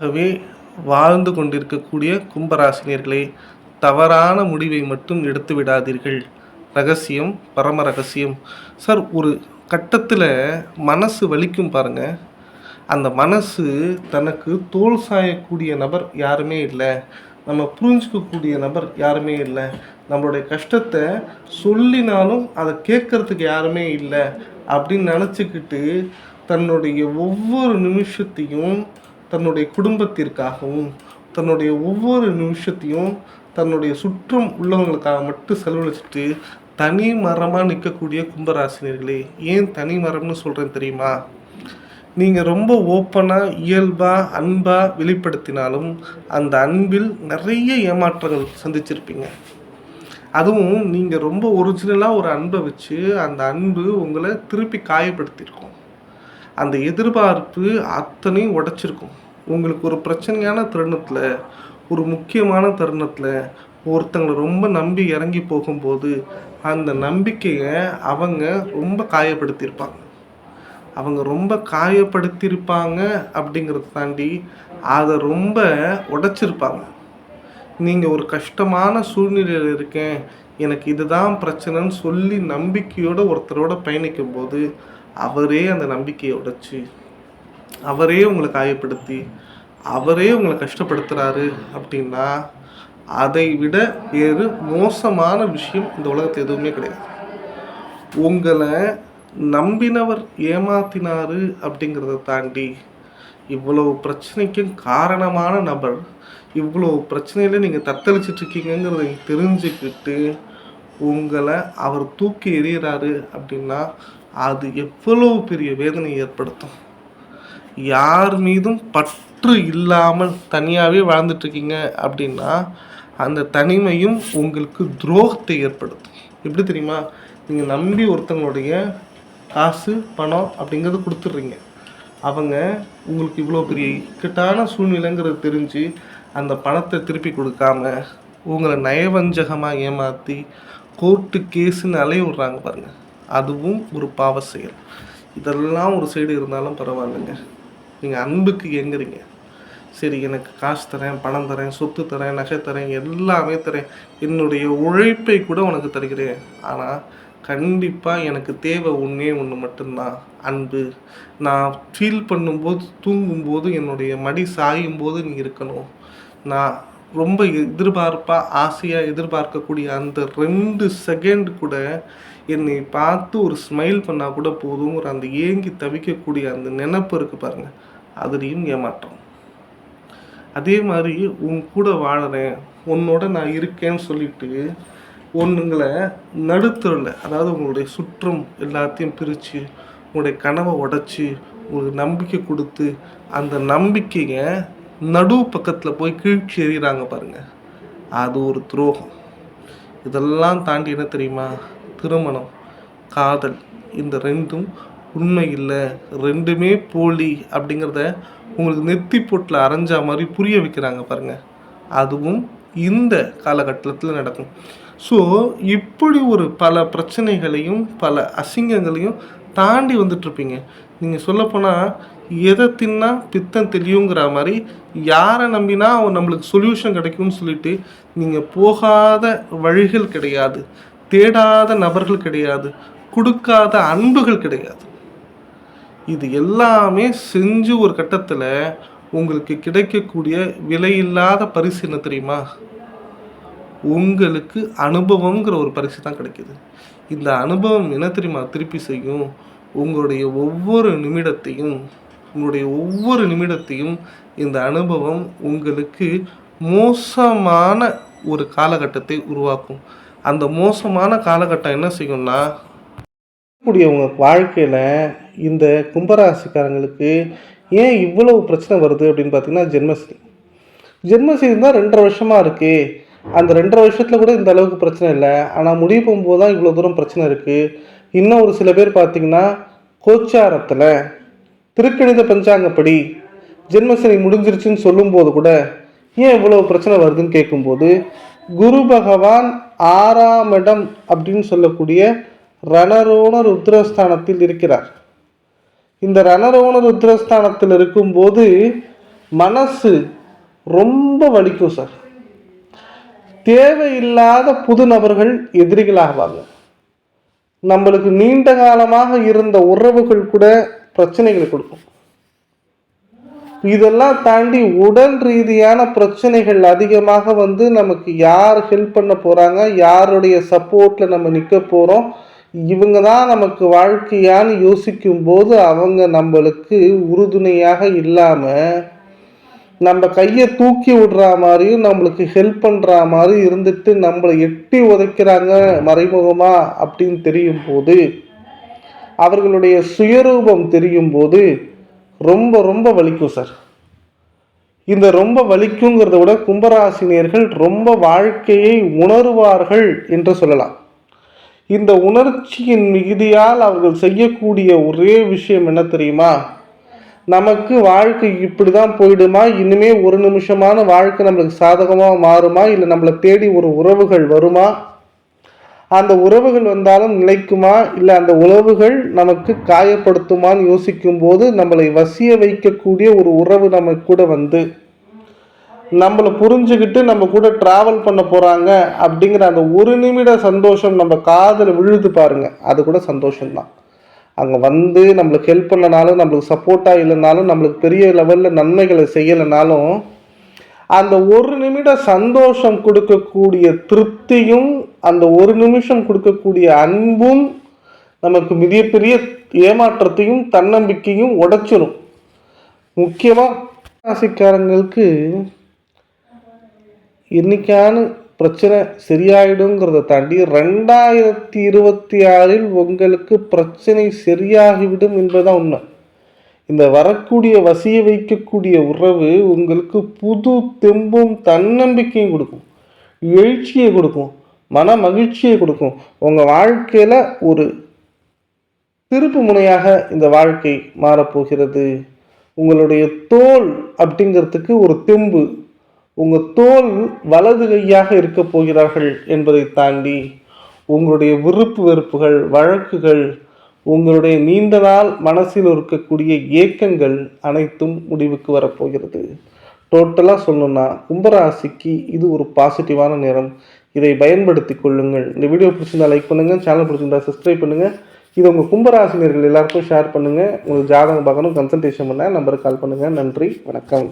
ஆகவே வாழ்ந்து கொண்டிருக்கக்கூடிய கும்பராசினியர்களே தவறான முடிவை மட்டும் எடுத்து விடாதீர்கள். ரகசியம் பரம ரகசியம். சார் ஒரு கட்டத்தில் மனசு வலிக்கும் பாருங்க. அந்த மனசு தனக்கு தோல் சாயக்கூடிய நபர் யாருமே இல்லை. நம்ம புரிஞ்சுக்கக்கூடிய நபர் யாருமே இல்லை. நம்மளுடைய கஷ்டத்தை சொல்லினாலும் அதை கேட்கறதுக்கு யாருமே இல்லை. அப்படின்னு நினச்சிக்கிட்டு தன்னுடைய ஒவ்வொரு நிமிஷத்தையும் தன்னுடைய குடும்பத்திற்காகவும் தன்னுடைய ஒவ்வொரு நிமிஷத்தையும் தன்னுடைய சுற்றம் உள்ளவங்களுக்காக மட்டும் செலவழிச்சிட்டு தனி மரமாக நிற்கக்கூடிய கும்பராசினியர்களே ஏன் தனி மரம்னு சொல்கிறேன் தெரியுமா? நீங்கள் ரொம்ப ஓப்பனாக இயல்பாக அன்பாக வெளிப்படுத்தினாலும் அந்த அன்பில் நிறைய ஏமாற்றங்கள் சந்திச்சிருப்பீங்க. அதுவும் நீங்கள் ரொம்ப ஒரிஜினலாக ஒரு அன்பை வச்சு அந்த அன்பு உங்களை திருப்பி காயப்படுத்தியிருக்கும். அந்த எதிர்பார்ப்பு அத்தனையும் உடைச்சிருக்கும். உங்களுக்கு ஒரு பிரச்சனையான தருணத்தில் ஒரு முக்கியமான தருணத்தில் ஒருத்தங்களை ரொம்ப நம்பி இறங்கி போகும்போது அந்த நம்பிக்கையை அவங்க ரொம்ப காயப்படுத்தியிருப்பாங்க. அவங்க ரொம்ப காயப்படுத்தியிருப்பாங்க அப்படிங்கிறத தாண்டி அதை ரொம்ப உடைச்சிருப்பாங்க. நீங்கள் ஒரு கஷ்டமான சூழ்நிலையில் இருக்கேன் எனக்கு இதுதான் பிரச்சனைன்னு சொல்லி நம்பிக்கையோட ஒருத்தரோட பயணிக்கும் போது அவரே அந்த நம்பிக்கையை உடைச்சி அவரே உங்களை காயப்படுத்தி அவரே உங்களை கஷ்டப்படுத்துகிறாரு அப்படின்னா அதை விட வேறு மோசமான விஷயம் இந்த உலகத்தில் எதுவுமே கிடையாது. உங்களை நம்பினவர் ஏமாத்தினாரு அப்படிங்கிறத தாண்டி இவ்வளவு பிரச்சனைக்கும் காரணமான நபர் இவ்வளோ பிரச்சனையில் நீங்கள் தத்தளிச்சிட்டு இருக்கீங்கங்கிறத தெரிஞ்சுக்கிட்டு உங்களை அவர் தூக்கி எறிகிறாரு அப்படின்னா அது எவ்வளவு பெரிய வேதனை ஏற்படுத்தும்? யார் மீதும் பற்று இல்லாமல் தனியாகவே வாழ்ந்துட்டுருக்கீங்க அப்படின்னா அந்த தனிமையும் உங்களுக்கு துரோகத்தை ஏற்படுத்தும். எப்படி தெரியுமா? நீங்கள் நம்பி ஒருத்தங்களுடைய காசு பணம் அப்படிங்கிறத கொடுத்துட்றீங்க. அவங்க உங்களுக்கு இவ்வளோ பெரிய இக்கட்டான சூழ்நிலைங்கிறது தெரிஞ்சு அந்த பணத்தை திருப்பி கொடுக்காம உங்களை நயவஞ்சகமாக ஏமாற்றி கோர்ட்டு கேஸுன்னு அலைய விட்றாங்க பாருங்கள் அதுவும் ஒரு பாவ செயல். இதெல்லாம் ஒரு சைடு இருந்தாலும் பரவாயில்லைங்க. நீங்கள் அன்புக்கு எங்குறீங்க சரி எனக்கு காசு தரேன் பணம் தரேன் சொத்து தரேன் நகை தரேன் எல்லாமே தரேன். என்னுடைய உழைப்பை கூட உனக்கு தருகிறேன். ஆனால் கண்டிப்பாக எனக்கு தேவை ஒன்றே ஒன்று மட்டும்தான். அன்பு. நான் ஃபீல் பண்ணும்போது தூங்கும்போது என்னுடைய மடி சாயும் போது நீ இருக்கணும். நான் ரொம்ப எதிர்பார்ப்பாக ஆசையாக எதிர்பார்க்கக்கூடிய அந்த ரெண்டு செகண்ட் கூட என்னை பார்த்து ஒரு ஸ்மைல் பண்ணால் கூட போதுங்கிற அந்த ஏங்கி தவிக்கக்கூடிய அந்த நினப்பு இருக்குது பாருங்கள் அதுலேயும் ஏமாற்றம். அதே மாதிரி உன் கூட வாழறேன் உன்னோட நான் இருக்கேன்னு சொல்லிட்டு ஒன்றுங்களை நடுத்தரில் அதாவது உங்களுடைய சுற்றம் எல்லாத்தையும் பிரித்து உங்களுடைய கனவை உடச்சி உங்களுக்கு நம்பிக்கை கொடுத்து அந்த நம்பிக்கையை நடு பக்கத்தில் போய் கீழ்ச்சி எறிகிறாங்க பாருங்கள் அது ஒரு துரோகம். இதெல்லாம் தாண்டி என்ன தெரியுமா? திருமணம் காதல் இந்த ரெண்டும் உண்மை இல்லை ரெண்டுமே போலி அப்படிங்கிறத உங்களுக்கு நெத்தி போட்டில் அரைஞ்சா மாதிரி புரிய வைக்கிறாங்க பாருங்கள் அதுவும் இந்த காலகட்டத்தில் நடக்கும். ஸோ இப்படி ஒரு பல பிரச்சனைகளையும் பல அசிங்கங்களையும் தாண்டி வந்துட்ருப்பீங்க நீங்கள் சொல்லப்போனால் எதை தின்னா பித்தம் தெரியுங்கிற மாதிரி யாரை நம்பினா அவன் நம்மளுக்கு சொல்யூஷன் கிடைக்கும்னு சொல்லிட்டு நீங்கள் போகாத வழிகள் கிடையாது. தேடாத நபர்கள் கிடையாது கொடுக்காத அன்புகள் கிடையாது. இது எல்லாமே செஞ்சு ஒரு கட்டத்தில் உங்களுக்கு கிடைக்கக்கூடிய விலையில்லாத பரிசு என்ன தெரியுமா? உங்களுக்கு அனுபவங்கிற ஒரு பரிசு தான் கிடைக்கிது. இந்த அனுபவம் என்ன தெரியுமா? திருப்பி செய்யும். உங்களுடைய ஒவ்வொரு நிமிடத்தையும் உங்களுடைய ஒவ்வொரு நிமிடத்தையும் இந்த அனுபவம் உங்களுக்கு மோசமான ஒரு காலகட்டத்தை உருவாக்கும். அந்த மோசமான காலகட்டம் என்ன செய்யும்னா கூடியவங்க வாழ்க்கையில் இந்த கும்பராசிக்காரங்களுக்கு ஏன் இவ்வளவு பிரச்சனை வருது அப்படின்னு பார்த்தீங்கன்னா ஜென்மஸ்ரீ ஜென்மஸ்ரீ தான் ரெண்டரை வருஷமாக இருக்குது அந்த ரெண்டரை வருஷத்தில் கூட இந்த அளவுக்கு பிரச்சனை இல்லை. ஆனால் முடிவு போகும்போது தான் இவ்வளோ தூரம் பிரச்சனை இருக்குது இன்னும் ஒரு சில பேர் பார்த்தீங்கன்னா கோச்சாரத்தில் திருக்கணித பஞ்சாங்கப்படி ஜென்மசனி முடிஞ்சிருச்சுன்னு சொல்லும்போது கூட ஏன் இவ்வளோ பிரச்சனை வருதுன்னு கேட்கும்போது குரு பகவான் ஆறாம் இடம் அப்படின்னு சொல்லக்கூடிய ரணரோண ருத்ரஸ்தானத்தில் இருக்கிறார். இந்த ரணரோண ருத்ரஸ்தானத்தில் இருக்கும்போது மனசு ரொம்ப வலிக்கும் சார். தேவையில்லாத புது நபர்கள் எதிரிகளாகுவாங்க நம்மளுக்கு நீண்ட காலமாக இருந்த உறவுகள் கூட பிரச்சனைகளை கொடுக்கும். இதெல்லாம் தாண்டி உடல் ரீதியான பிரச்சனைகள் அதிகமாக வந்து நமக்கு யார் ஹெல்ப் பண்ண போகிறாங்க யாருடைய சப்போர்ட்டில் நம்ம நிற்க போகிறோம் இவங்க தான் நமக்கு வாழ்க்கையான்னு யோசிக்கும் போது அவங்க நம்மளுக்கு உறுதுணையாக இல்லாமல் நம்ம கையை தூக்கி விடுற மாதிரியும் நம்மளுக்கு ஹெல்ப் பண்ணுற மாதிரி இருந்துட்டு நம்மளை எட்டி உதைக்கிறாங்க மறைமுகமாக அப்படின்னு தெரியும் போது அவர்களுடைய சுயரூபம் தெரியும் போது ரொம்ப ரொம்ப வலிக்கும் சார். இந்த ரொம்ப வலிக்குங்கிறத விட கும்பராசினியர்கள் ரொம்ப வாழ்க்கையை உணருவார்கள் என்று சொல்லலாம். இந்த உணர்ச்சியின் மிகுதியால் அவர்கள் செய்யக்கூடிய ஒரே விஷயம் என்ன தெரியுமா? நமக்கு வாழ்க்கை இப்படி தான் போயிடுமா? இனிமே ஒரு நிமிஷமான வாழ்க்கை நம்மளுக்கு சாதகமாக மாறுமா? இல்லை நம்மளை தேடி ஒரு உறவுகள் வருமா? அந்த உறவுகள் வந்தாலும் நிலைக்குமா? இல்லை அந்த உறவுகள் நமக்கு காயப்படுத்துமான்னு யோசிக்கும் போது நம்மளை வசிய வைக்கக்கூடிய ஒரு உறவு நம்ம கூட வந்து நம்மளை புரிஞ்சுக்கிட்டு நம்ம கூட ட்ராவல் பண்ண போகிறாங்க அப்படிங்கிற அந்த ஒரு நிமிட சந்தோஷம் நம்ம காதில் விழுது பாருங்க. அது கூட சந்தோஷம்தான். அங்கே வந்து நம்மளுக்கு ஹெல்ப் பண்ணனாலும் நம்மளுக்கு சப்போர்ட்டாக இல்லைனாலும் நம்மளுக்கு பெரிய லெவலில் நன்மைகளை செய்யலைனாலும் அந்த ஒரு நிமிட சந்தோஷம் கொடுக்கக்கூடிய திருப்தியும் அந்த ஒரு நிமிஷம் கொடுக்கக்கூடிய அன்பும் நமக்கு மிகப்பெரிய ஏமாற்றத்தையும் தன்னம்பிக்கையும் உடைச்சிடும் முக்கியமாக ராசிக்காரங்களுக்கு என்னைக்கான பிரச்சனை சரியாயிடுங்கிறத தாண்டி ரெண்டாயிரத்தி இருபத்தி ஆறில் உங்களுக்கு பிரச்சனை சரியாகிவிடும் என்பதுதான் உண்மை. இந்த வரக்கூடிய வசிய வைக்கக்கூடிய உறவு உங்களுக்கு புது தெம்பும் தன்னம்பிக்கையும் கொடுக்கும். எழுச்சியை கொடுக்கும். மன மகிழ்ச்சியை கொடுக்கும். உங்கள் வாழ்க்கையில் ஒரு திருப்பு முனையாக இந்த வாழ்க்கை மாறப்போகிறது. உங்களுடைய தோல் அப்படிங்கிறதுக்கு ஒரு தெம்பு. உங்கள் தோல் வலது கையாக இருக்க போகிறார்கள் என்பதை தாண்டி உங்களுடைய விருப்பு வெறுப்புகள் வழக்குகள் உங்களுடைய நீண்ட நாள் மனசில் இருக்கக்கூடிய ஏக்கங்கள் அனைத்தும் முடிவுக்கு வரப்போகிறது. டோட்டலாக சொல்லணும்னா கும்பராசிக்கு இது ஒரு பாசிட்டிவான நேரம். இதை பயன்படுத்தி கொள்ளுங்கள். இந்த வீடியோ பிடிச்சிருந்தா லைக் பண்ணுங்கள் சேனல் பிடிச்சிருந்தா சப்ஸ்கிரைப் பண்ணுங்கள் இது உங்கள் கும்பராசினியர்கள் எல்லாருக்கும் ஷேர் பண்ணுங்கள் உங்களுக்கு ஜாதகம் பார்க்கணும் கன்சல்டேஷன் பண்ண நம்பருக்கு கால் பண்ணுங்கள் நன்றி வணக்கம்.